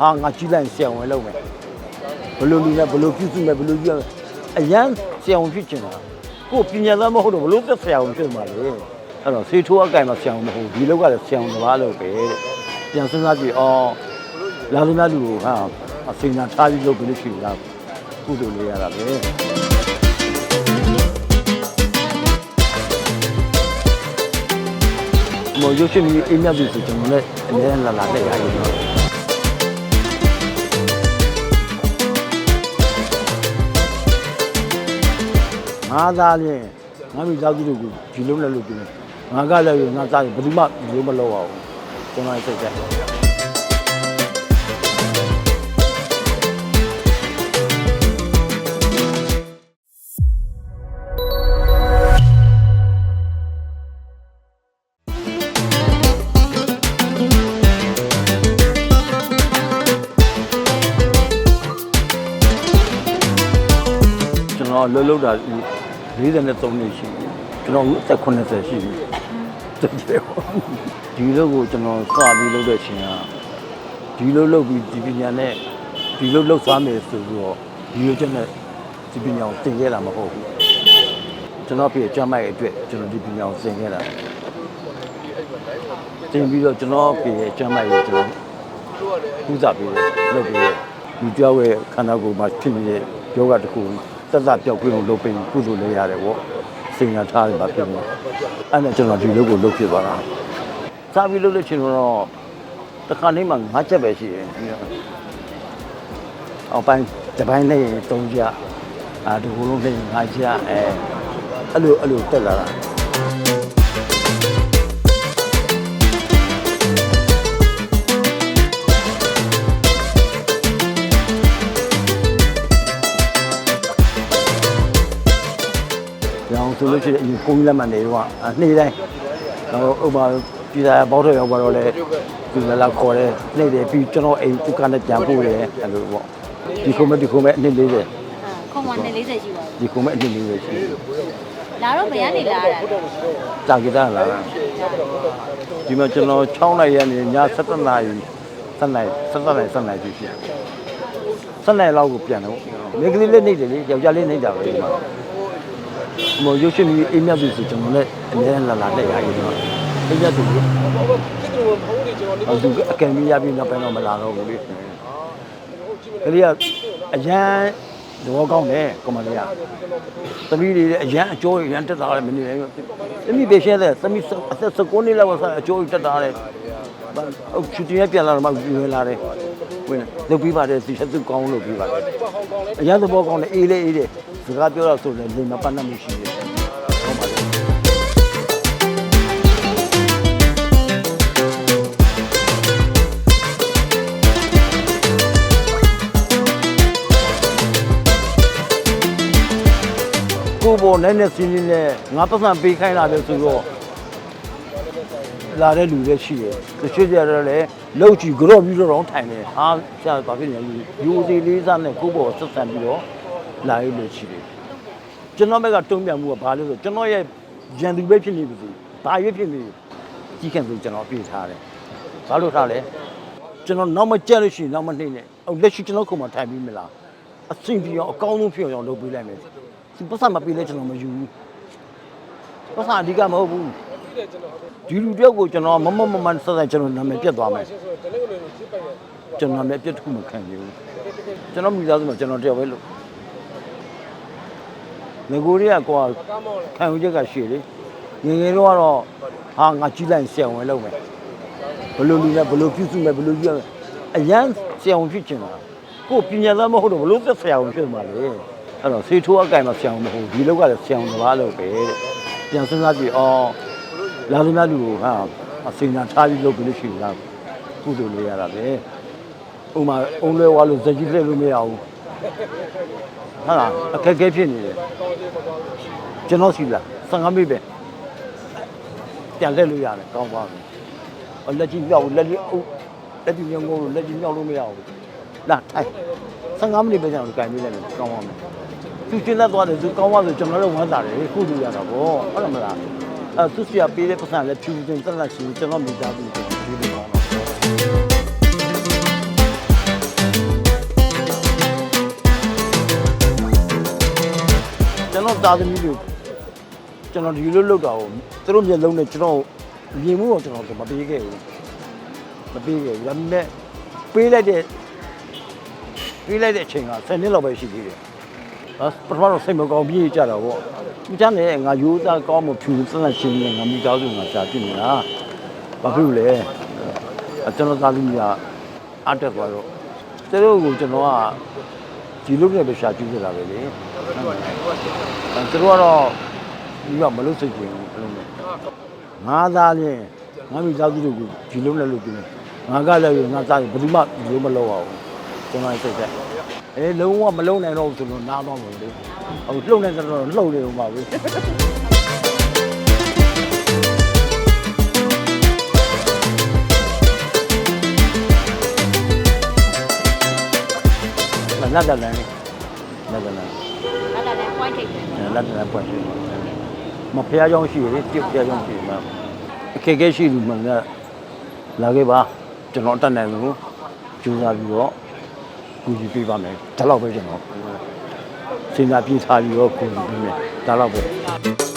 ဟာငါကြီးလိုက်ဆရာဝန်လုပ်မယ်ဘလို့လူနဲ့ဘလို့ပြုစုမယ်ဘလို့ပြုအရန်ဆရာဝန်ဖြစ်ချင်တာကိုပညာသားမဟုတ်တော့ဘလို့သက်ဆရာဝန်ဖြစ်မှာလေအဲ့တော့ဆေးထိုးအကင်မှာဆရာဝန်မဟုတ်ဒီလောက်ကလည်းဆရာဝန်တစ်ပါးလုပ်ပဲတဲ့ပြန်စဉ်းစားကြည့်အော်လာလူများလူကိုဟာအစင်နာထားပြီးလုပ်ပြီးလို့ရှိရင်လားကုသိုလ်လေးရတာပဲမောရုပ်ရှင်ကြီးအိမ်မြတ်ပြီဆိုကျွန်တော်လည်းအများနဲ့လာလာလက်ရည် ငါသားလည်းငါမိသားစုတို့ကိုဒီလုံးနဲ့လုပ်ပြီးငါကလည်းရငါသားဘယ်သူမှဒီလိုမလုပ်အောင်ကျွန်တော်စိတ်ချက်ကျွန်တော်လှုပ်လှုပ်တာ 43နှစ်ရှိပြီကျွန်တော်အခုအသက်80ရှိပြီတကယ်ဟောဒီလိုကိုကျွန်တော်စပြီးလုပ်တဲ့အချိန်ကဒီလိုလုပ်ပြီးဒီပညာနဲ့ဒီလိုလုပ်သွားမယ်ဆိုပြီးတော့ဒီလိုချက်နဲ့ဒီပညာကိုသင်ခဲ့တာမဟုတ်ဘူးကျွန်တော်ပြည့်ကြမ်းမိုက်အတွက်ကျွန်တော်ဒီပညာကိုသင်ခဲ့တာသင်ပြီးတော့ကျွန်တော်ပြည့်ကြမ်းမိုက်ကိုကျွန်တော်ဥစားပြီးလုပ်ပြီးဒီကြောက်ရဲ့ခန္ဓာကိုယ်မှာဖြစ်နေတဲ့ယောဂတစ်ခု သက်သက်ပြောက်ပြင်းအောင်လုပ်ပြီးကုသိုလ်လည်းရတယ်ပေါ့စင်ညာထားတယ်ပါဖြစ်နေအဲ့ဒါကျွန်တော်ဒီလုပ်ကိုလုပ်ဖြစ်သွားတာစားပြီးလုပ်လို့ချင်းတော့တစ်ခါနေမှငါးချက်ပဲရှိတယ်ပြီးတော့အောက်ပိုင်းတစ်ပိုင်းနဲ့သုံးချက်အာဒီလိုလုံးနဲ့ငါးချက်အဲအဲ့လိုအဲ့လိုတက်လာတာ။ လို့ရှိရင်အရင်ကိုကြီးလက်မှတ်နေတော့အနှေးတိုင်းတော့ဥပမာပြည်သားဘောက်တော့ရောက်သွားတော့လေဒီလာခေါ်တယ်နှိမ့်တယ်ပြီးကျွန်တော်အိမ်သူကနဲ့ပြန်ပို့တယ်အဲ့လိုပေါ့ဒီခုမဲ့ဒီခုမဲ့အနှစ်40ခုံမနဲ့40ရှိပါဘူးဒီခုမဲ့အနှစ်40ရှိတယ်လာတော့ဘယ်ကနေလာတာလဲတာဂီတာလာတာဒီမှာကျွန်တော်6နိုင်ရနေည7နာရီ7နိုင်7နိုင်7နိုင်ရှိရှိ7နိုင်လောက်ကိုပြန်တော့မိန်းကလေးလေးနေတယ်လေယောက်ျားလေးနေတာပဲဒီမှာ ဟိုရုပ်ရှင်ကြီးအိမ်မြတ်ပြီဆိုကျွန်တော်လည်းအများနဲ့လာလာလက်ရည်တော့အိမ်မြတ်သူလေအဲ့သူအကယ်ဒမီရပြီးနောက်ပိုင်းတော့မလာတော့ဘူးလေကလေးကအရန်တော့ကောင်းတယ်ကွန်မလေးကသမီးတွေလည်းအရန်အကျိုးအရန်တက်တာလည်းမနေနိုင်ဘူးသမီးပေရှဲတဲ့သမီးအသက်19နှစ်လောက်ကစားအကျိုးတက်တာလည်းဟုတ်ချူတင်ရပြန်လာတော့မှပြီးဝင်လာတယ် ဝင်လုပ်ပြီးပါတယ်စီချက်သူကောင်းလုပ်ပြီးပါတယ်အရန်သဘောကောင်းတယ်အေးလေးအေးတယ်စကားပြောတော့ဆိုလည်းနေမပတ်နိုင်မှုရှိတယ်ဟုတ်ပါလေကိုပေါ်နဲ့နဲ့စင်းစင်းနဲ့ငါပတ်စံပေးခိုင်းလာတယ်ဆိုတော့ လာတဲ့လူလည်းရှိတယ်တချို့ကြတော့လည်းလောက်ကြည့်ကြော့ပြီးတော့ထိုင်နေဟာဆရာဘာဖြစ်နေလဲယူစီလေးစားနဲ့ကိုပေါ်ဆက်ဆံပြီးတော့လာရလို့ရှိတယ်ကျွန်တော်ဘက်ကတုံ့ပြန်မှုကဘာလို့လဲဆိုကျွန်တော်ရဲ့ရန်သူပဲဖြစ်နေပြီဘာရွေးဖြစ်နေကြီးခံဆိုကျွန်တော်ပြေးထားတယ်ဘာလို့ထားလဲကျွန်တော်နောက်မကြက်လို့ရှိရင်နောက်မနှိမ့်နဲ့အော်လက်ရှိကျွန်တော်ခုမှထိုင်ပြီးမလားအဆင်ပြေအောင်အကောင်းဆုံးဖြစ်အောင်လုပ်ပေးလိုက်မယ်ဒီပတ်စံမပေးလဲကျွန်တော်မယူဘူးပတ်စံအဓိကမဟုတ်ဘူး ဒီလူတယောက်ကိုကျွန်တော်မမမမဆက်ဆက်ကျွန်တော်နာမည်ပြတ်သွားမယ်ကျွန်တော်လည်းပြတ်တစ်ခုမခံရဘူးကျွန်တော်မိသားစုမှာကျွန်တော်တယောက်ပဲလို့ငကိုရီးကကွာခံယူချက်ကရှည်လေငယ်ငယ်တော့ကတော့ဟာငါကြီးလိုက်ဆရာဝန်လုပ်မယ်ဘလို့လူနဲ့ဘလို့ပြုစုမယ်ဘလို့ပြုအရန်ဆရာဝန်ဖြစ်ချင်တာကိုပညာသားမဟုတ်တော့ဘလို့သက်ဆရာဝန်ဖြစ်မှာလေအဲ့တော့ဆေးထိုးအကင်မှာဆရာဝန်မဟုတ်ဘူးဒီလောက်ကလည်းဆရာဝန်တစ်ပါးလုပ်ပဲတဲ့ပြန်စဉ်းစားကြည့်အော် လာလူများလူကိုဟာအစင်နာထားပြီးလုပ်ပြီးလို့ရှိရင်လားကုသိုလ်လေးရတာပဲဥမာအုံးလွဲဝါလို့ဇက်ကြီးလှည့်လို့မရဘူးဟာလားအခက်အခဲဖြစ်နေတယ်ကျွန်တော်စီလား15မိပဲပြန်လှည့်လို့ရတယ်ကောင်းပါပြီအော်လက်ကြီးမြောက်လက်ကြီးအုပ်လက်ကြီးမြောက်လို့လက်ကြီးမြောက်လို့မရဘူးလာထိုင်15မိနစ်ပဲကျွန်တော်ကြိုင်ပေးလိုက်မယ်ကောင်းပါမယ်သူကျင်းသက်သွားတယ်သူကောင်းသွားဆိုကျွန်တော်တို့ဝမ်းသာတယ်ခုလူရတာဗောဟုတ်တယ်မလား အဲသူစီကပေးတဲ့ပတ်စံလည်းဖြူချင်းတက်လက်ရှိကျွန်တော်မိသားစုကိုပေးလို့ပါတော့ကျွန်တော်သားသမီးတွေကျွန်တော်ဒီလိုလုပ်တာကိုသူတို့မျက်လုံးနဲ့ကျွန်တော်မြင်မှုတော့ကျွန်တော်မပေးခဲ့ဘူးမပေးခဲ့ဘူးဒါပေမဲ့ပေးလိုက်တဲ့ပေးလိုက်တဲ့အချိန်က10နှစ်လောက်ပဲရှိသေးတယ် ပထမတော့စိတ်မကောင်းပြေးကြတာပေါ့ဒီတန်းနဲ့ငါရိုးသားကောင်းမှဖြူစမ်းရှင်းနေငါမိသားစုငါရှာပြနေတာဘာဖြစ်လို့လဲအဲကျွန်တော်သားသမီးကအတက်သွားတော့သူတို့ကိုကျွန်တော်ကဒီလိုနဲ့ပဲရှာပြခဲ့တာပဲလေအဲသူတို့ကတော့ဒီကမလို့စိတ်ကြင်ဘူးအဲ့လိုမျိုးငါသားချင်းငါမိသားစုတို့ကိုဒီလုံးနဲ့လုပ်ပြီးနေငါကလည်းငါသားရင်ဘယ်သူမှဒီလိုမလုပ်အောင်ကျွန်တော်စိတ်သက် အဲလုံးဝမလုံးနိုင်တော့ဘူးဆိုတော့နားတော့မလို့လေအခုလှုပ်နေတော့လှုပ်နေဦးပါပဲနတ်တလန်နတ်တလန်အဲ့ဒါလည်း point ထိပ်တယ်လက်တလက်ပွင့်ရှိတယ်မဖះကြောင်းရှိတယ်ပြုတ်ဖះကြောင်းရှိတယ်မှာအခက်အခဲရှိလူမှန်ကလာခဲ့ပါကျွန်တော်အတက်နိုင်လို့ကြိုးစားပြီးတော့ ကူညီပေးပါမယ်ဒါတော့ပဲကျွန်တော်စဉ်းစားပြေးထားပြီးတော့ကူညီပေးမယ်ဒါတော့ပဲ